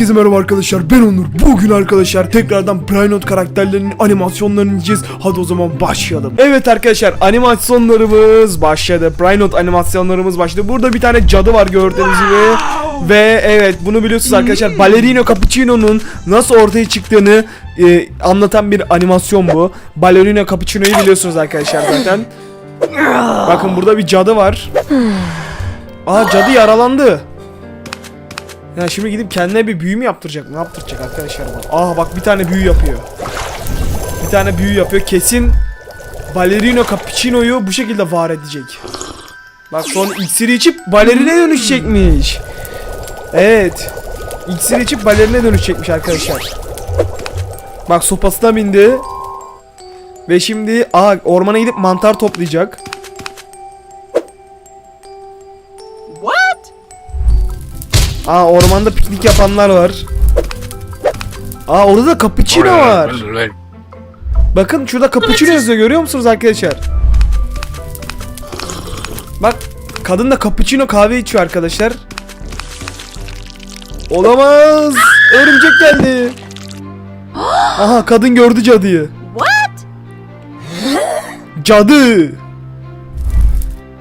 Herkese merhaba arkadaşlar ben Onur. Bugün arkadaşlar tekrardan Brainot karakterlerinin animasyonlarını izleyeceğiz. Hadi o zaman başlayalım. Evet arkadaşlar animasyonlarımız başladı. Brainot animasyonlarımız başladı. Burada bir tane cadı var gördüğünüz gibi. Ve evet bunu biliyorsunuz arkadaşlar. Ballerino Cappuccino'nun nasıl ortaya çıktığını e, anlatan bir animasyon bu. Ballerino Cappuccino'yu biliyorsunuz arkadaşlar zaten. Bakın burada bir cadı var. Aa cadı yaralandı. Ya şimdi gidip kendine bir büyü mü yaptıracak? Ne yaptıracak arkadaşlar bu? Aa bak bir tane büyü yapıyor. Bir tane büyü yapıyor. Kesin Ballerino Cappuccino'yu bu şekilde var edecek. Bak son iksiri içip balerine dönüşecekmiş. Evet. İksiri içip balerine dönüşecekmiş arkadaşlar. Bak sopasına bindi. Ve şimdi aa ormana gidip mantar toplayacak. Aa ormanda piknik yapanlar var. Aa orada da cappuccino var. Bakın şurada cappuccino yazıyor görüyor musunuz arkadaşlar? Bak kadın da cappuccino kahve içiyor arkadaşlar. Olamaz. Örümcek geldi. Aha kadın gördü cadıyı. What? Cadı.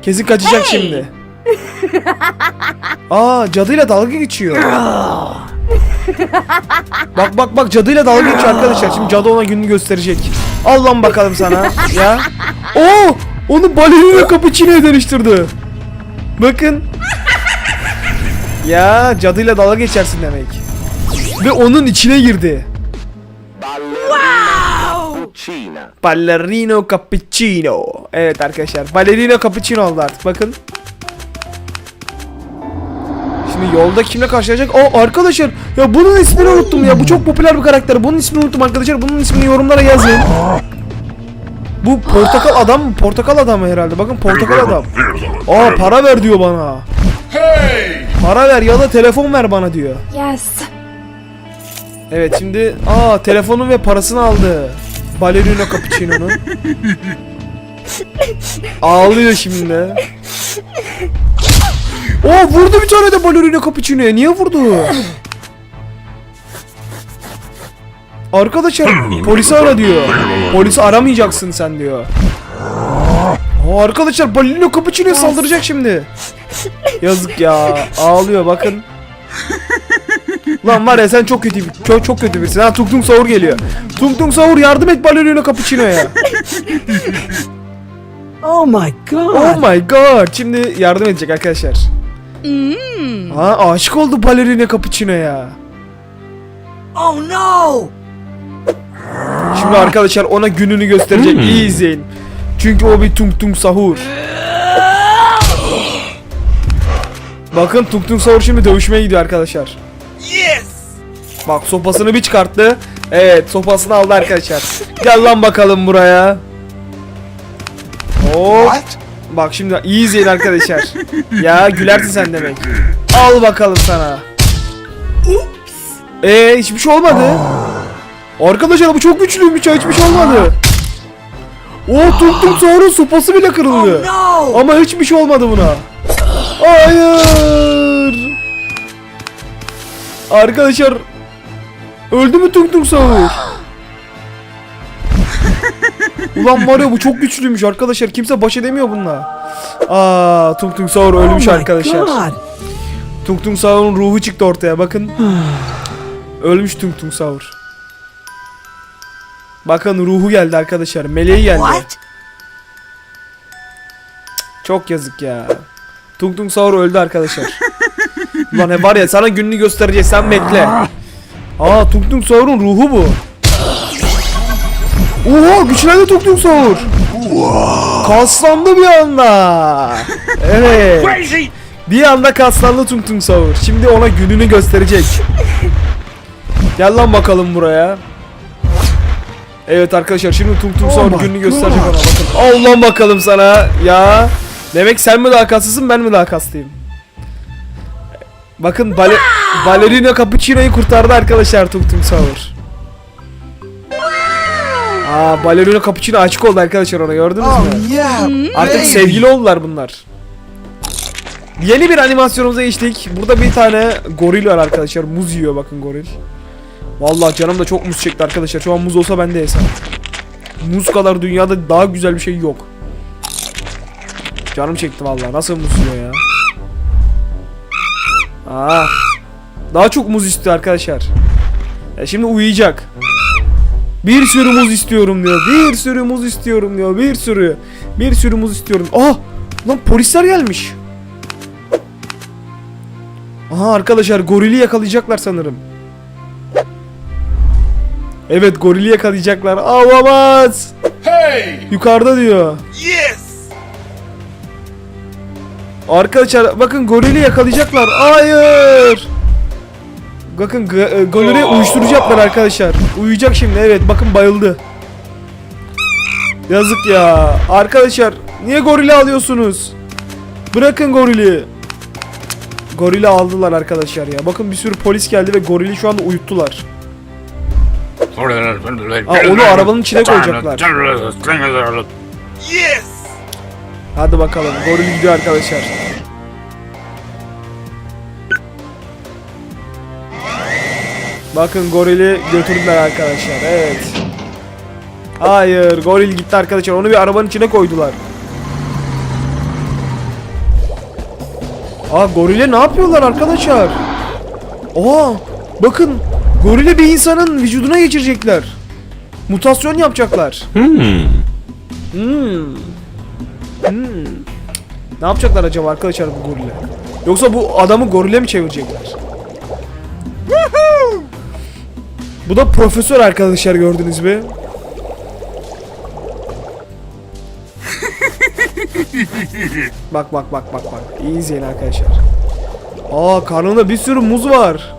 Kesin kaçacak şimdi. Aa cadıyla dalga geçiyor. bak bak bak cadıyla dalga geçiyor arkadaşlar. Şimdi cadı ona gününü gösterecek. Al lan bakalım sana. ya. Oo! Onu balerina cappuccino'ya dönüştürdü. Bakın. ya cadıyla dalga geçersin demek. Ve onun içine girdi. Ballerino cappuccino. Evet arkadaşlar. Ballerino cappuccino oldu artık. Bakın. Şimdi yolda kimle karşılaşacak? Aa arkadaşlar ya bunun ismini unuttum ya. Bu çok popüler bir karakter. Bunun ismini unuttum arkadaşlar. Bunun ismini yorumlara yazın. Bu portakal adam mı? Portakal adam mı herhalde? Bakın portakal adam. Aa para ver diyor bana. Para ver ya da telefon ver bana diyor. Yes. Evet şimdi aa telefonu ve parasını aldı. Ballerino Cappuccino'nun. Ağlıyor şimdi. Oo vurdu bir tane de Ballerino Cappuccino'ya. Niye vurdu? Arkadaşlar polisi ara diyor. Polisi aramayacaksın sen diyor. Aa, arkadaşlar Ballerino Cappuccino'ya saldıracak şimdi. Yazık ya. Ağlıyor bakın. Lan var ya sen çok kötü bir çok, çok kötü birisin. Ha Tung Tung Sahur geliyor. Tung Tung Sahur yardım et Ballerino Cappuccino'ya. Oh my god. oh my god. Şimdi yardım edecek arkadaşlar. Ha aşık oldu Ballerino Cappuccino'ya. Oh no. Şimdi arkadaşlar ona gününü gösterecek. İyi izleyin. Çünkü o bir Tung Tung Sahur. Bakın Tung Tung Sahur şimdi dövüşmeye gidiyor arkadaşlar. Yes. Bak sopasını bir çıkarttı. Evet sopasını aldı arkadaşlar. Gel lan bakalım buraya. Hop. Bak şimdi iyi izleyin arkadaşlar. ya gülersin sen demek. Al bakalım sana. Ee hiçbir şey olmadı. Arkadaşlar bu çok güçlüymüş ya hiçbir şey olmadı. O tum tum sonra sopası bile kırıldı. No. Ama hiçbir şey olmadı buna. Hayır. Arkadaşlar öldü mü Tung Tung Sahur? Ulan ya bu çok güçlüymüş arkadaşlar. Kimse baş edemiyor bununla. Aa Tung Tung Sahur ölmüş oh arkadaşlar. Tung Tung Sahur'un ruhu çıktı ortaya bakın. ölmüş Tung Tung Sahur. Bakın ruhu geldi arkadaşlar. Meleği geldi. What? Çok yazık ya. Tung Tung Sahur öldü arkadaşlar. Ulan var ya sana gününü göstereceğiz sen bekle. Aa Tung Tung Sahur'un ruhu bu. Oha güçlendi Tung Tung Sahur. Kaslandı bir anda. Evet. Bir anda kaslandı Tung Tung Sahur. Şimdi ona gününü gösterecek. Gel lan bakalım buraya. Evet arkadaşlar şimdi Tung Tung Oh Sahur my gününü gösterecek ona bakın. Al lan bakalım sana ya. Demek sen mi daha kaslısın ben mi daha kaslıyım? Bakın bale Ballerino Cappuccino'yu kurtardı arkadaşlar Tung Tung Sahur. Aa Ballerino Cappuccino açık oldu arkadaşlar ona gördünüz mü? Oh yeah. Artık baby. sevgili oldular bunlar. Yeni bir animasyonumuza geçtik. Burada bir tane goril var arkadaşlar. Muz yiyor bakın goril. Vallahi canım da çok muz çekti arkadaşlar. Şu an muz olsa ben de yesem. Muz kadar dünyada daha güzel bir şey yok. Canım çekti vallahi. Nasıl muz yiyor ya? Aa. Daha çok muz istiyor arkadaşlar. Ya şimdi uyuyacak. Bir sürü muz istiyorum diyor. Bir sürü muz istiyorum diyor. Bir sürü. Bir sürü muz istiyorum. Ah! Lan polisler gelmiş. Aha arkadaşlar gorili yakalayacaklar sanırım. Evet gorili yakalayacaklar. Avamaz. Hey! Yukarıda diyor. Yes! Arkadaşlar bakın gorili yakalayacaklar. Hayır. Bakın e, gorili uyuşturucu yaptılar arkadaşlar. Uyuyacak şimdi evet bakın bayıldı. Yazık ya. Arkadaşlar niye gorili alıyorsunuz? Bırakın gorili. Gorili aldılar arkadaşlar ya. Bakın bir sürü polis geldi ve gorili şu anda uyuttular. onu arabanın içine koyacaklar. Yes! Hadi bakalım goril gidiyor arkadaşlar. Bakın gorili götürdüler arkadaşlar. Evet. Hayır, goril gitti arkadaşlar. Onu bir arabanın içine koydular. Aa gorile ne yapıyorlar arkadaşlar? Oha! Bakın, gorili bir insanın vücuduna geçirecekler. Mutasyon yapacaklar. Hmm. Hmm. Ne yapacaklar acaba arkadaşlar bu gorile? Yoksa bu adamı gorile mi çevirecekler? Bu da profesör arkadaşlar gördünüz mü? bak bak bak bak bak. İyi izleyin arkadaşlar. Aa karnında bir sürü muz var.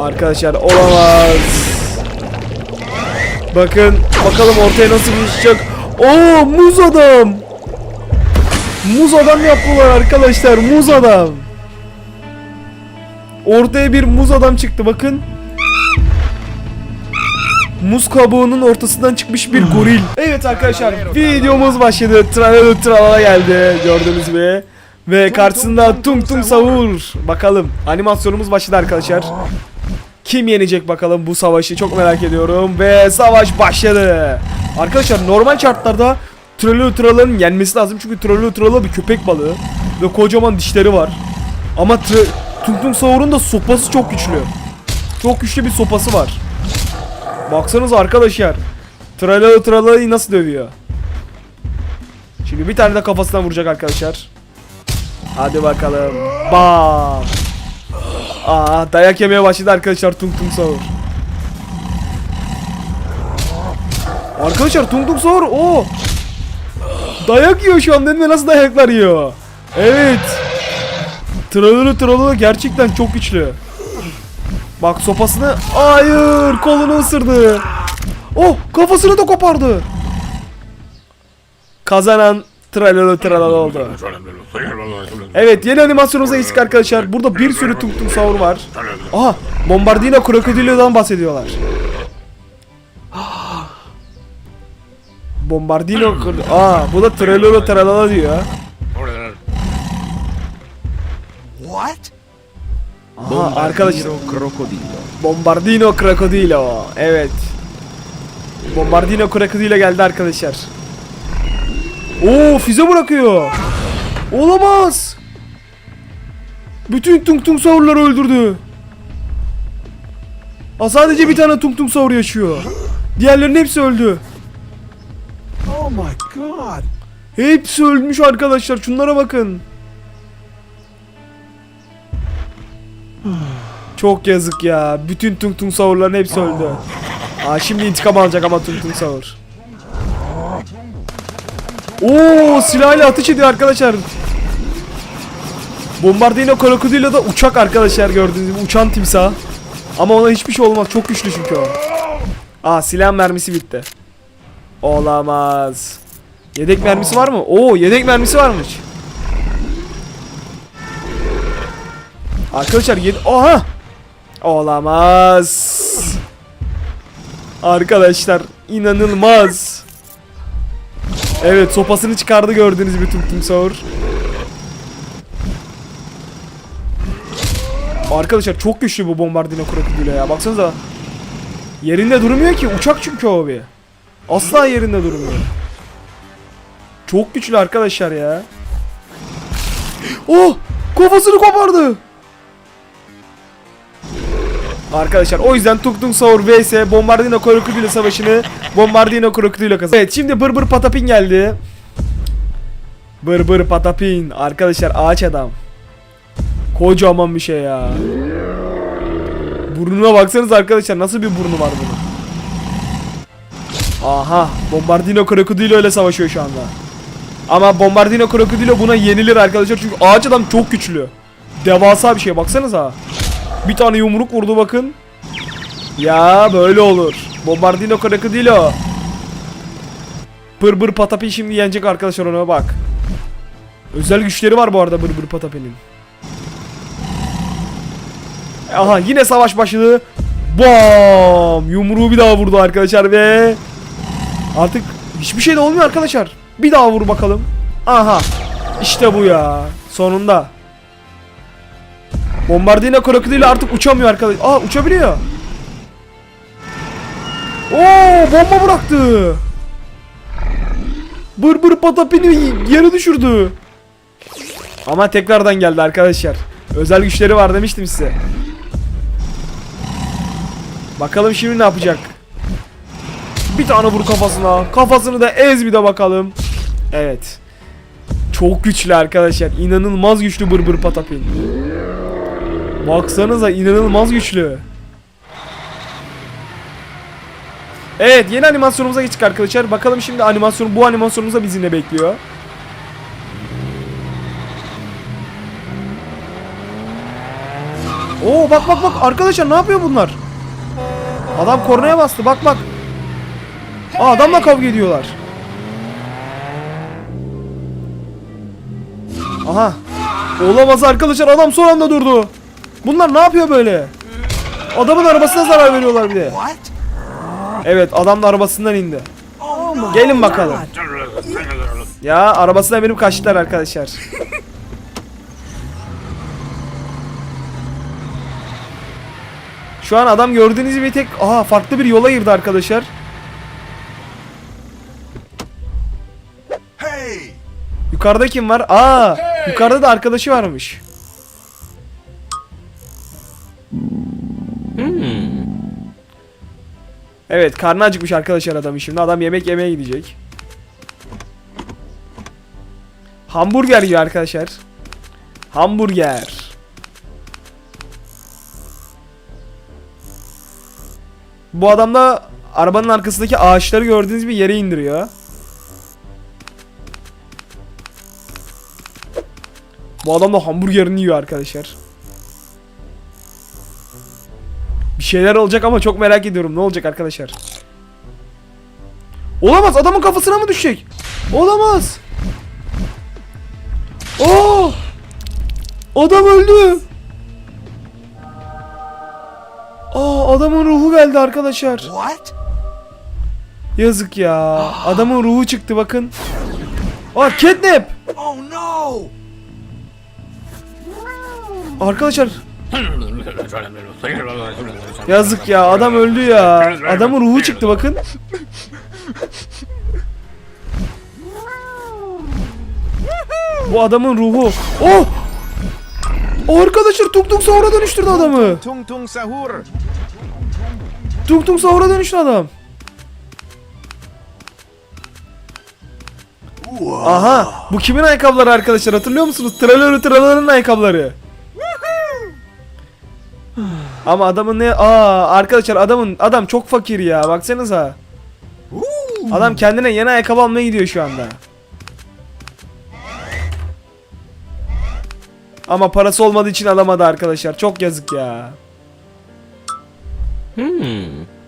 Arkadaşlar olamaz. Bakın bakalım ortaya nasıl bir çıkacak. Oo muz adam. Muz adam yaptılar arkadaşlar. Muz adam. Ortaya bir muz adam çıktı bakın. Muz kabuğunun ortasından çıkmış bir goril. Evet arkadaşlar videomuz başladı. Tralala tralala geldi gördünüz mü? Ve karşısında tung tung savur. Bakalım animasyonumuz başladı arkadaşlar. Kim yenecek bakalım bu savaşı çok merak ediyorum ve savaş başladı. Arkadaşlar normal şartlarda Trollo Troll'ın yenmesi lazım çünkü Trollo Troll bir köpek balığı ve kocaman dişleri var. Ama Tung Tung Saur'un da sopası çok güçlü. Çok güçlü bir sopası var. Baksanıza arkadaşlar. Trollo Troll'ı nasıl dövüyor? Şimdi bir tane de kafasına vuracak arkadaşlar. Hadi bakalım. Bam. Aa dayak yemeye başladı arkadaşlar Tung Tung Saur. Arkadaşlar Tung Tung Saur o. Dayak yiyor şu an nasıl dayaklar yiyor. Evet. Tralala tralala gerçekten çok güçlü. Bak sopasını hayır kolunu ısırdı. Oh kafasını da kopardı. Kazanan Tralala tralala oldu. Evet yeni animasyonumuza geçtik arkadaşlar. Burada bir sürü tung tung saur var. Aha Bombardino Crocodilo'dan bahsediyorlar. Bombardino Aa bu da Trelolo Tralala diyor. What? Aha arkadaşlar. Bombardino Crocodilo. Evet. Bombardino Crocodilo geldi arkadaşlar. Oo füze bırakıyor. Olamaz. Bütün tung tung savurları öldürdü. Aa, sadece bir tane tung tung savur yaşıyor. Diğerlerinin hepsi öldü. Oh my god! Hepsi ölmüş arkadaşlar. Şunlara bakın. Çok yazık ya. Bütün tung tung savurların hepsi öldü. Aa şimdi intikam alacak ama tung tung savur. Oo silahıyla ateş ediyor arkadaşlar. Bombardino Crocodilo da uçak arkadaşlar gördüğünüz gibi uçan timsah. Ama ona hiçbir şey olmaz. Çok güçlü çünkü o. Aa silah mermisi bitti. Olamaz. Yedek mermisi var mı? Oo yedek mermisi varmış. Arkadaşlar yed... Oha! Olamaz. Arkadaşlar inanılmaz. Evet sopasını çıkardı gördüğünüz gibi Saur. Arkadaşlar çok güçlü bu bombardino krokodilo ya baksanıza. Yerinde durmuyor ki uçak çünkü o bir. Asla yerinde durmuyor. Çok güçlü arkadaşlar ya. Oh! Kafasını kopardı. Arkadaşlar o yüzden Tung Tung Saur vs Bombardino Krokodilo savaşını Bombardino Krokodilo kazandı. Evet şimdi Bır Bır Patapin geldi. Bır Bır Patapin. Arkadaşlar ağaç adam. Kocaman bir şey ya. Burnuna baksanız arkadaşlar nasıl bir burnu var bunun. Aha Bombardino Krokodilo ile savaşıyor şu anda. Ama Bombardino Krokodilo buna yenilir arkadaşlar çünkü ağaç adam çok güçlü. Devasa bir şey baksanıza. Bir tane yumruk vurdu bakın. Ya böyle olur. Bombardino Krokodilo. Bır bır patapin şimdi yenecek arkadaşlar ona bak. Özel güçleri var bu arada bır bır patapinin. Aha yine savaş başladı. Bam! Yumruğu bir daha vurdu arkadaşlar ve artık hiçbir şey de olmuyor arkadaşlar. Bir daha vur bakalım. Aha. İşte bu ya. Sonunda. Bombardino krokodili artık uçamıyor arkadaş. Aa uçabiliyor. Oo bomba bıraktı. Bır bır patapini yere düşürdü. Ama tekrardan geldi arkadaşlar. Özel güçleri var demiştim size. Bakalım şimdi ne yapacak. Bir tane vur kafasına. Kafasını da ez bir de bakalım. Evet. Çok güçlü arkadaşlar. İnanılmaz güçlü bır bır patapin. Baksanıza inanılmaz güçlü. Evet yeni animasyonumuza geçtik arkadaşlar. Bakalım şimdi animasyon bu animasyonumuza bizi ne bekliyor. Oo bak bak bak arkadaşlar ne yapıyor bunlar? Adam kornaya bastı bak bak. Aa adamla kavga ediyorlar. Aha. Olamaz arkadaşlar adam son anda durdu. Bunlar ne yapıyor böyle? Adamın arabasına zarar veriyorlar bir de. Evet adam da arabasından indi. Oh Gelin bakalım. Ya arabasına benim kaçtılar arkadaşlar. Şu an adam gördüğünüz gibi tek aha farklı bir yola girdi arkadaşlar. Yukarıda kim var? Aa, yukarıda da arkadaşı varmış. Evet, karnı acıkmış arkadaşlar adamın şimdi. Adam yemek yemeye gidecek. Hamburger yiyor arkadaşlar. Hamburger. Bu adam da arabanın arkasındaki ağaçları gördüğünüz gibi yere indiriyor. Bu adam da hamburgerini yiyor arkadaşlar. Şeyler olacak ama çok merak ediyorum. Ne olacak arkadaşlar? Olamaz. Adamın kafasına mı düşecek? Olamaz. Oo! Adam öldü. Aa adamın ruhu geldi arkadaşlar. What? Yazık ya. Adamın ruhu çıktı bakın. Aa catnap. Oh no! Arkadaşlar yazık ya adam öldü ya. Adamın ruhu çıktı bakın. Bu adamın ruhu. Oh! Arkadaşlar Tung Tung Sahur'a dönüştürdü adamı. Tung Tung Sahur. Tung Tung Sahur'a dönüştü adam. Aha bu kimin ayakkabıları arkadaşlar hatırlıyor musunuz? Traları tralarının ayakkabıları. Ama adamın ne? Aa arkadaşlar adamın adam çok fakir ya baksanıza. Adam kendine yeni ayakkabı almaya gidiyor şu anda. Ama parası olmadığı için alamadı arkadaşlar. Çok yazık ya.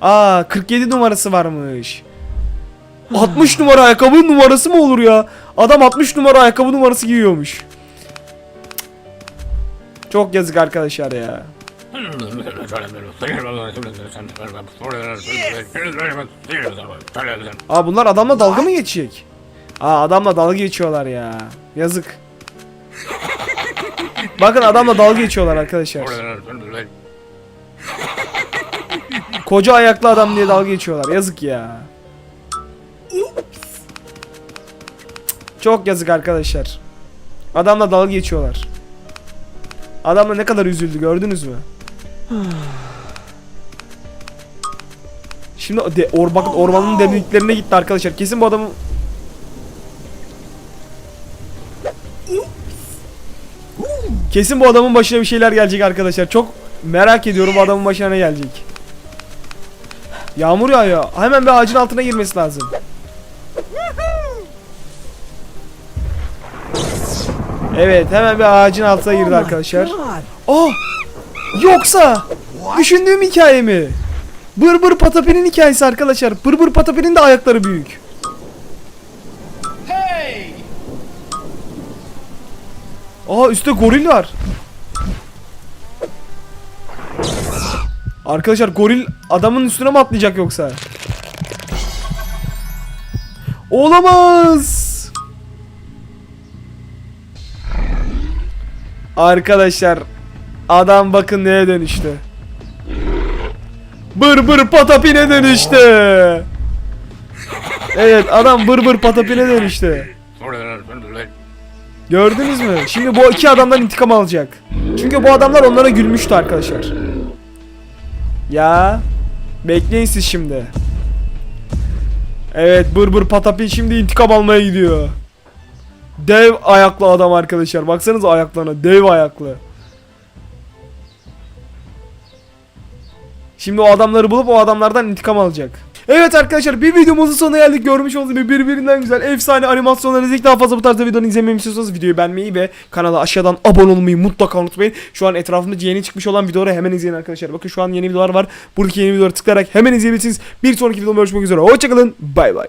Aa 47 numarası varmış. 60 numara ayakkabı numarası mı olur ya? Adam 60 numara ayakkabı numarası giyiyormuş. Çok yazık arkadaşlar ya. Aa bunlar adamla dalga mı geçecek? Aa adamla dalga geçiyorlar ya. Yazık. Bakın adamla dalga geçiyorlar arkadaşlar. Koca ayaklı adam diye dalga geçiyorlar. Yazık ya. Çok yazık arkadaşlar. Adamla dalga geçiyorlar. Adamla ne kadar üzüldü gördünüz mü? Şimdi de, or, bakın ormanın derinliklerine gitti arkadaşlar. Kesin bu adamın Kesin bu adamın başına bir şeyler gelecek arkadaşlar. Çok merak ediyorum bu adamın başına ne gelecek. Yağmur yağıyor. Hemen bir ağacın altına girmesi lazım. Evet hemen bir ağacın altına Oh girdi my arkadaşlar. Oh! Yoksa düşündüğüm hikaye mi? Bır bır patapinin hikayesi arkadaşlar. Bır bır patapinin de ayakları büyük. Aa üstte goril var. Arkadaşlar goril adamın üstüne mi atlayacak yoksa? Olamaz. Arkadaşlar adam bakın neye dönüştü. Bır bır patapine dönüştü. Evet adam bır bır patapine dönüştü. Gördünüz mü? Şimdi bu iki adamdan intikam alacak. Çünkü bu adamlar onlara gülmüştü arkadaşlar. Ya bekleyin siz şimdi. Evet bır bır patapin şimdi intikam almaya gidiyor. Dev ayaklı adam arkadaşlar. Baksanıza ayaklarına. Dev ayaklı. Şimdi o adamları bulup o adamlardan intikam alacak. Evet arkadaşlar bir videomuzun sonuna geldik. Görmüş olduğunuz gibi birbirinden güzel efsane animasyonları izleyip daha fazla bu tarzda videoları izlemeyi istiyorsanız videoyu beğenmeyi ve kanala aşağıdan abone olmayı mutlaka unutmayın. Şu an etrafımda yeni çıkmış olan videoları hemen izleyin arkadaşlar. Bakın şu an yeni videolar var. Buradaki yeni videoları tıklayarak hemen izleyebilirsiniz. Bir sonraki videoda görüşmek üzere. Hoşçakalın. Bay bay.